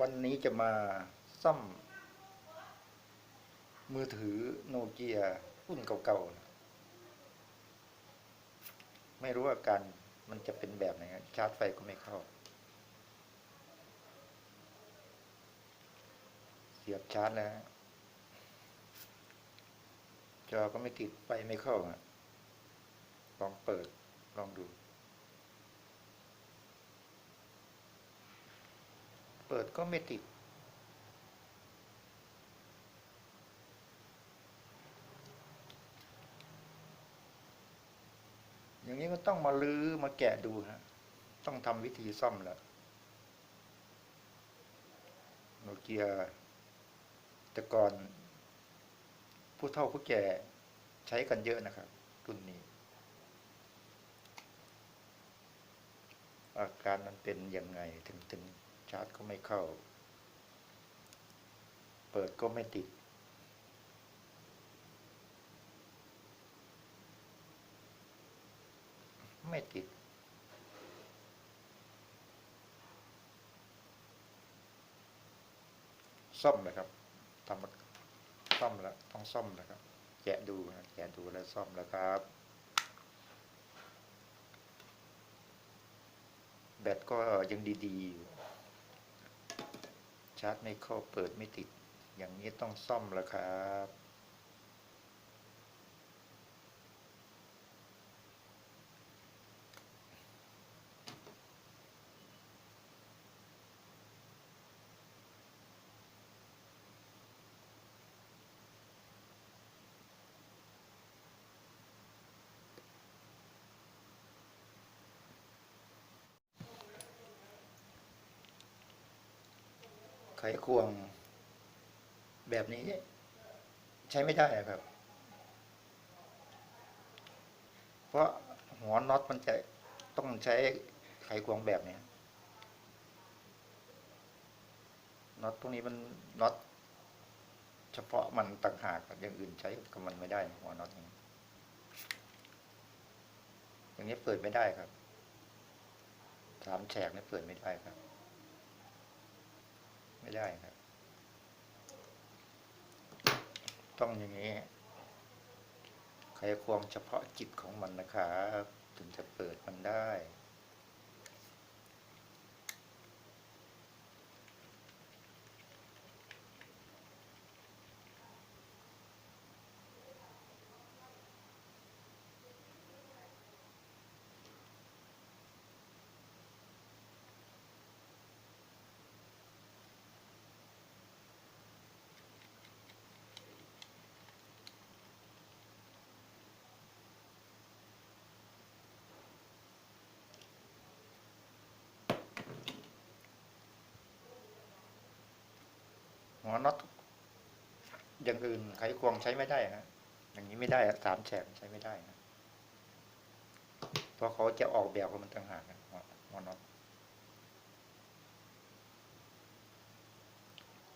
วันนี้จะมาซ่อม มือถือโนเกียรุ่นเก่าๆ ไม่รู้อาการมันจะเป็นแบบไหนชาร์จไฟก็ไม่เข้า เสียบชาร์จแล้ว จอก็ไม่ติดไฟไม่เข้าลองเปิดลองดู ปิดก็ไม่ติด อย่างนี้ก็ต้องมาลื้อมาแกะดูฮะ ต้องทำวิธีซ่อมแล้วโนเกียแต่ก่อนผู้เฒ่าผู้แก่ใช้กันเยอะนะครับรุ่นนี้ อาการมันเป็นยังไง ชาร์จก็ไม่เข้า เปิดก็ไม่ติด ไม่ติด ซ่อมนะครับทำมาซ่อมแล้วต้องซ่อมนะครับแกะดูนะแกะดูแล้วซ่อมแล้วครับแบตก็ยังดีๆอยู่ ชาร์จไม่เข้าเปิดไม่ติด อย่างนี้ต้องซ่อมแล้วครับ ไขควงแบบนี้ ใช้ไม่ได้ครับ เพราะหัวน็อตมันจะต้องใช้ไขควงแบบนี้น็อตตรงนี้มันน็อตเฉพาะมันต่างหากอย่างอื่นใช้กับมันไม่ได้หัวน็อตนี้ อย่างนี้เปิดไม่ได้ครับสามแฉกนี่เปิดไม่ได้ครับ ไม่ได้ครับ ต้องอย่างนี้ไขควงเฉพาะจิตของมันนะครับ ถึงจะเปิดมันได้ หัวน็อตอย่างอื่นไขควงใช้ไม่ได้ฮะอย่างนี้ไม่ได้สามแฉกใช้ไม่ได้นะเพราะเขาจะออกแบบของมันต่างหากนะหัวหัวน็อต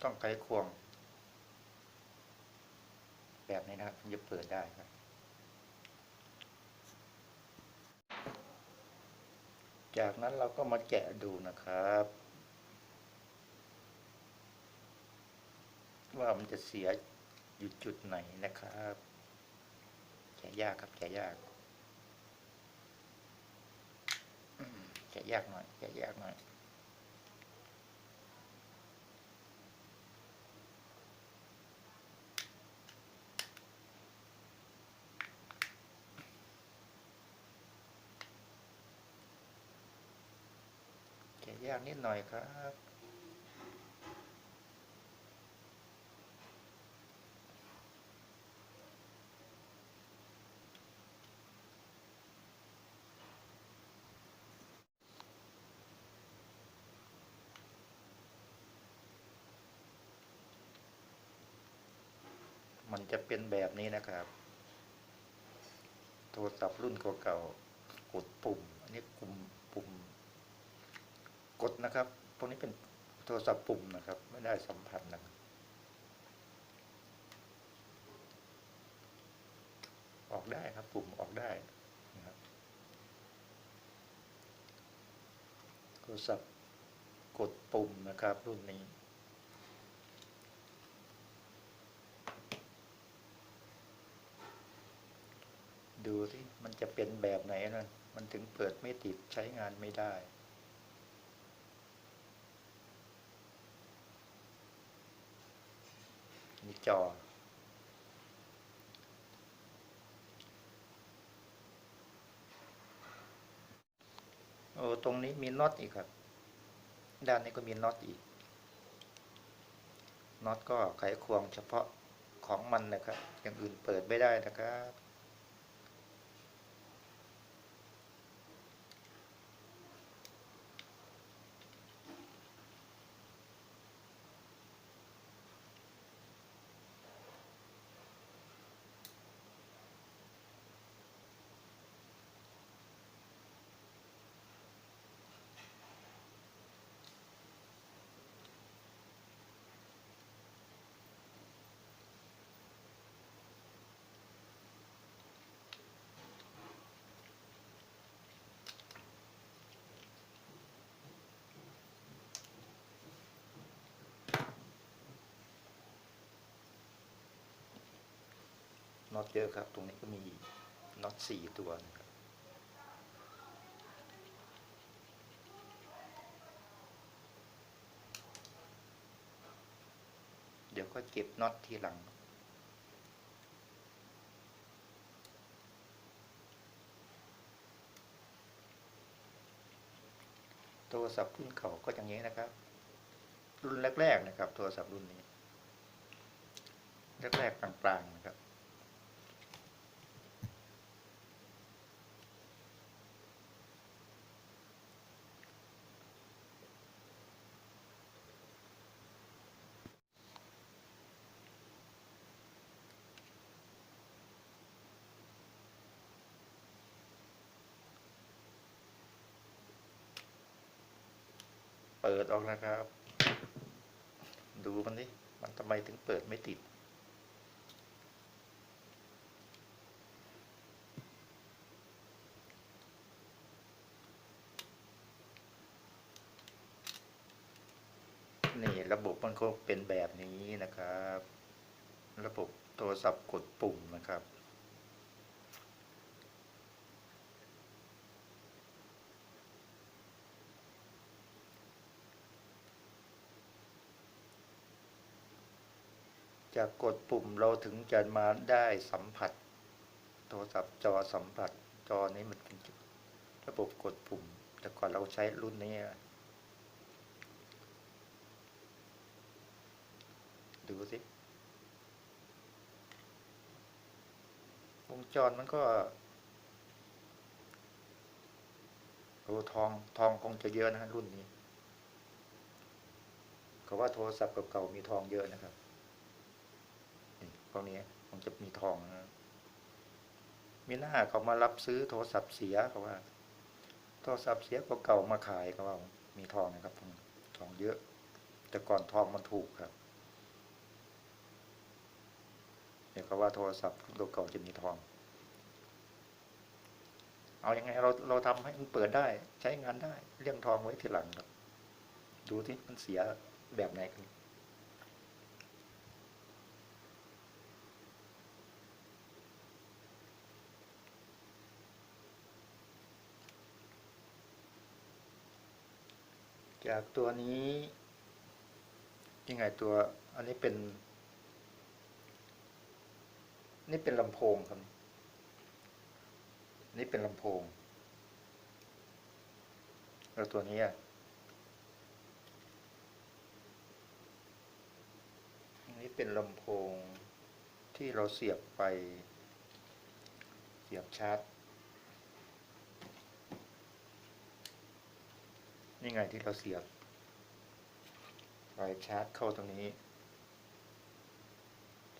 ต้องไขควง แบบนี้นะครับจะเปิดได้ครับจากนั้นเราก็มาแกะดูนะครับ ว่ามันจะเสียอยู่จุดไหนนะครับแกะยากครับแกะยากแกะยากหน่อยแกะยากหน่อยแกะยากนิดหน่อยครับ มันจะเป็นแบบนี้นะครับ โทรศัพท์รุ่นเก่าๆกดปุ่ม อันนี้ปุ่มปุ่ม กดนะครับ พวกนี้เป็นโทรศัพท์ปุ่มนะครับ ไม่ได้สัมผัสนะครับออกได้ครับ ปุ่มออกได้นะครับโทรศัพท์กกดปุ่มนะครับ รุ่นนี้ ดูที่มันจะเป็นแบบไหนนะมันถึงเปิดไม่ติดใช้งานไม่ได้มีจอ โอ้ตรงนี้มีน็อตอีกครับ ด้านนี้ก็มีน็อตอีก น็อตก็ไขควงเฉพาะของมันนะครับ อย่างอื่นเปิดไม่ได้นะครับ น็อตเยอะครับ ตรงนี้ก็มีน็อตสี่ตัวนะครับเดี๋ยวก็เก็บน็อตทีหลังโทรศัพท์รุ่นเก่าก็อย่างนี้นะครับ รุ่นแรก ๆ นะครับ โทรศัพท์รุ่นนี้ แรก ๆ กลาง ๆ นะครับ ปิดออกนะครับ ดูมันดิมันทำไมถึงเปิดไม่ติด นี่ระบบมันก็เป็นแบบนี้นะครับ ระบบโทรศัพท์กดปุ่มนะครับ จากกดปุ่มเราถึงจะมาได้สัมผัส โทรศัพท์จอสัมผัส จอนี้มันเป็นระบบกดปุ่ม แต่ก่อนเราใช้รุ่นนี้ดูสิวงจรมันก็โอ้ทองทองคงจะเยอะนะรุ่นนี้เขาว่าโทรศัพท์เก่าๆมีทองเยอะนะครับ พวกนี้คงจะมีทองนะมีหน้าเขามารับซื้อโทรศัพท์เสียเขาว่า โทรศัพท์เสียเก่ามาขายเขาว่ามีทองนะครับทองเยอะ แต่ก่อนทองมันถูกครับเนี่ยวเขาว่าโทรศัพท์รุ่นเก่าจะมีทอง เอาอยัางไงเราเราทำให้มันเปิดได้ ใช้งานได้ เรื่องทองไว้ทีหลังครับ ดูที่มันเสียแบบไหนกัน จากตัวนี้ยังไงตัวอันนี้เป็น นี่เป็นลำโพงครับ นี่เป็นลำโพง แล้วตัวนี้อะนนี้เป็นลำโพงที่เราเสียบไป เสียบชาร์จ นี่ไงที่เราเสียบสายชาร์จเข้าตรงนี้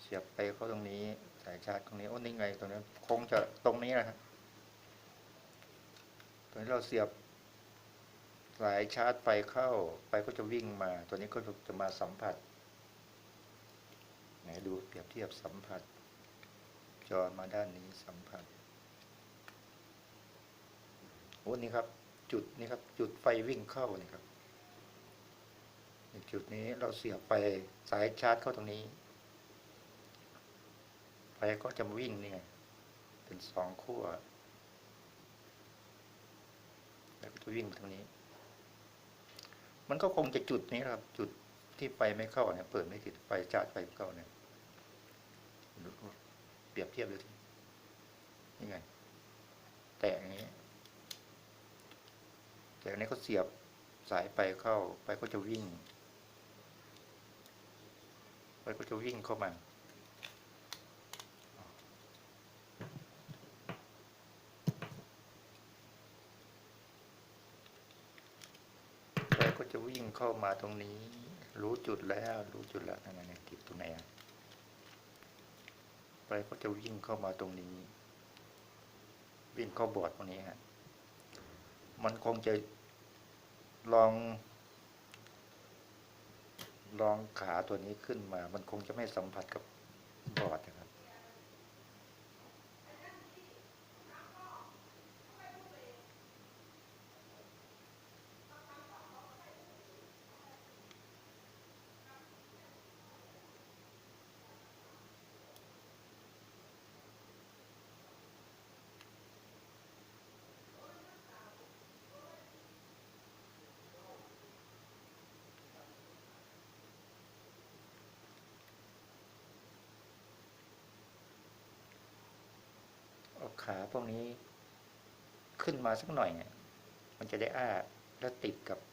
เสียบไปเข้าตรงนี้ สายชาร์จตรงนี้โอ้นี่ไงตรงนี้คงจะตรงนี้นะครับตรงนี้เราเสียบสายชาร์จไฟเข้าไฟก็จะวิ่งมา ตัวนี้ก็จะมาสัมผัสไหนดูเปรียบเทียบสัมผัส จอมาด้านนี้สัมผัสโอ้นี่ครับ จุดนี่ครับ จุดไฟวิ่งเข้านี่ครับในจุดนี้เราเสียบไปสายชาร์จเข้าตรงนี้ไฟก็จะวิ่งนี่ไงเป็นสองขั้วแล้วก็จะวิ่งไปทางนี้ มันก็คงจะจุดนี้ครับ จุดที่ไฟไม่เข้าเนี่ยเปิดไม่ติดไฟชาร์จไฟเข้าเนี่ยเปรียบเทียบดูทีนี่ไง แตะอย่างนี้ จากนี้ก็เสียบสายไปเข้าไปก็จะวิ่ง ไปก็จะวิ่งเข้ามาไปก็จะวิ่งเข้ามาตรงนี้ รู้จุดแล้ว รู้จุดแล้วนั่นไงติดตรงไหนอะไปก็จะวิ่งเข้ามาตรงนี้ วิ่งเข้าบอร์ดตรงนี้ฮะ มันคงจะลอง ลองขาตัวนี้ขึ้นมา มันคงจะไม่สัมผัสกับบอร์ดนะครับ ขาพวกนี้ขึ้นมาสักหน่อยเนี่ย มันจะได้อ้าแล้วติดกับบ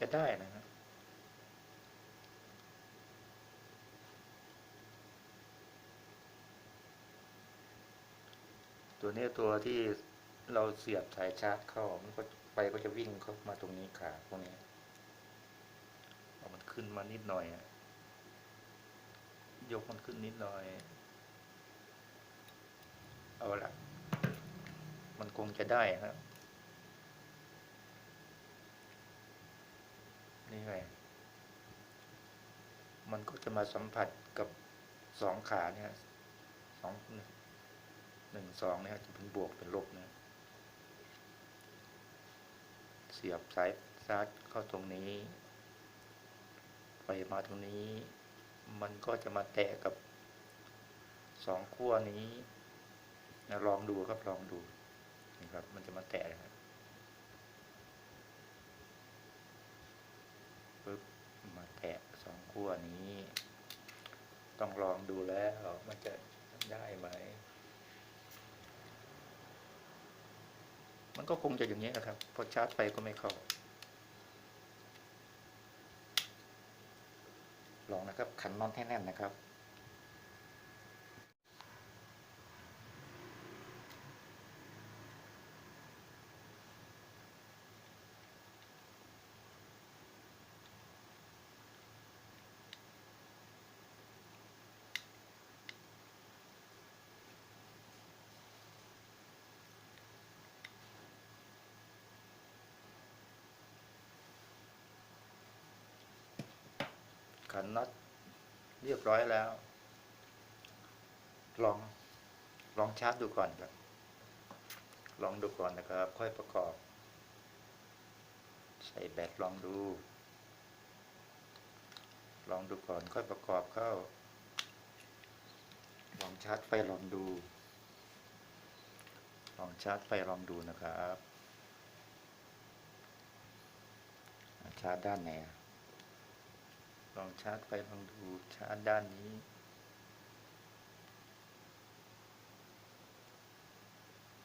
จะได้นะครับ ตัวนี้ตัวที่เราเสียบสายชาร์จเข้า มันก็ไปก็จะวิ่งเข้ามาตรงนี้ขาพวกนี้เอามันขึ้นมานิดหน่อยยกมันขึ้นนิดหน่อย เอาละมันคงจะได้ครับ นี่ไง มันก็จะมาสัมผัสกับสองขาเนี่ยสองหนึ่งสองเนี่ยจะเป็นบวกเป็นลบเนี่ยเสียบสายชาร์เข้าตรงนี้ ไปมาตรงนี้ มันก็จะมาแตะกับสองขั้วนี้นะลองดูครับลองดูนี่ครับ มันจะมาแตะนะครับปึ๊บ มาแตะสองขั้วนี้ ต้องลองดูแล้วมันจะได้ไหม มันก็คงจะอย่างนี้นะครับ พอชาร์จไปก็ไม่เข้า ลองนะครับ ขันน็อตให้แน่นนะครับ ขันน็อตเรียบร้อยแล้ว ลองลองชาร์จดูก่อนครับ ลองดูก่อนนะครับ ค่อยประกอบ ใส่แบตลองดู ลองดูก่อนค่อยประกอบเข้า ลองชาร์จไฟลองดู ลองชาร์จไฟลองดูนะครับ ชาร์จด้านไหนอะ ลองชาร์จไฟลองดูชาร์จด้านนี้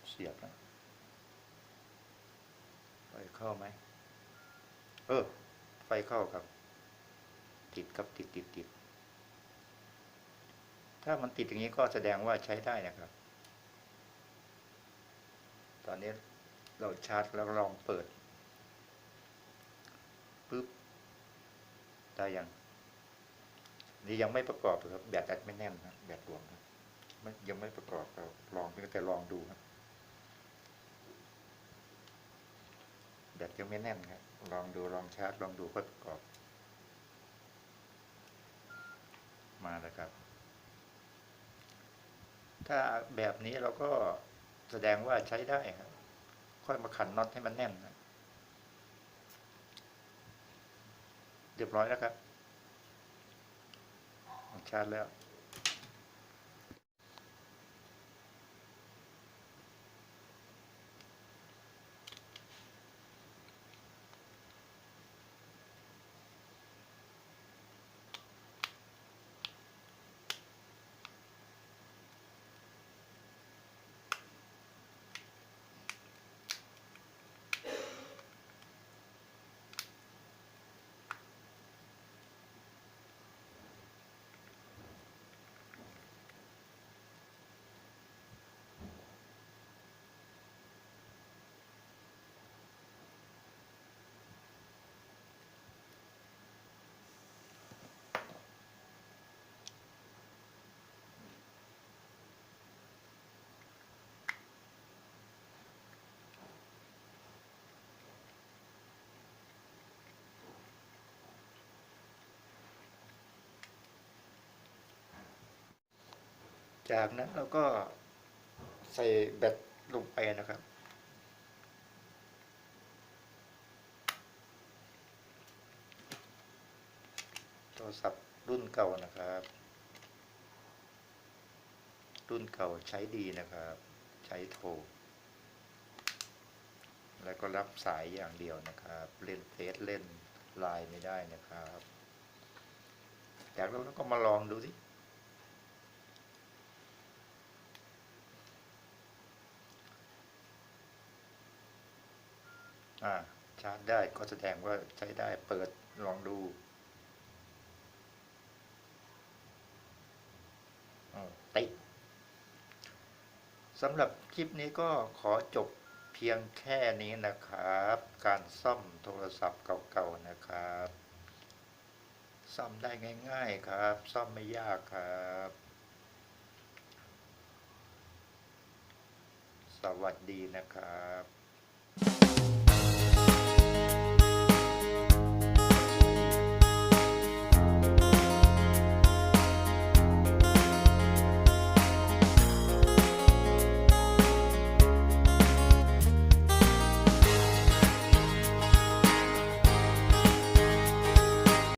เสียบนะไฟเข้าไหม เออ ไฟเข้าครับ ติดครับติดติดติด ถ้ามันติดอย่างนี้ก็แสดงว่าใช้ได้นะครับ ตอนนี้เราชาร์จแล้วลองเปิดปึ๊บได้ยัง นี่ยังไม่ประกอบครับแบตแบตไม่แน่นนะแบตรวมครับยังไม่ประกอบเราลองเพียงแต่ลองดูครับแบตยังไม่แน่นครับลองดูลองชาร์จลองดูค่อยประกอบ มาแล้วครับ ถ้าแบบนี้เราก็แสดงว่าใช้ได้ครับ ค่อยมาขันน็อตให้มันแน่นนะเรียบร้อยแล้วครับ ชาร์จแล้ว จากนั้นเราก็ใส่แบตลงไปนะครับ โทรศัพท์รุ่นเก่านะครับ รุ่นเก่าใช้ดีนะครับ ใช้โทร แล้วก็รับสายอย่างเดียวนะครับ เล่นเฟซเล่นไลน์ไม่ได้นะครับ จากนั้นเราก็มาลองดูสิ อ่าชาร์จได้ก็แสดงว่าใช้ได้เปิดลองดูติดสำหรับคลิปนี้ก็ขอจบเพียงแค่นี้นะครับ การซ่อมโทรศัพท์เก่าๆนะครับ ซ่อมได้ง่ายๆครับ ซ่อมไม่ยากครับ สวัสดีนะครับ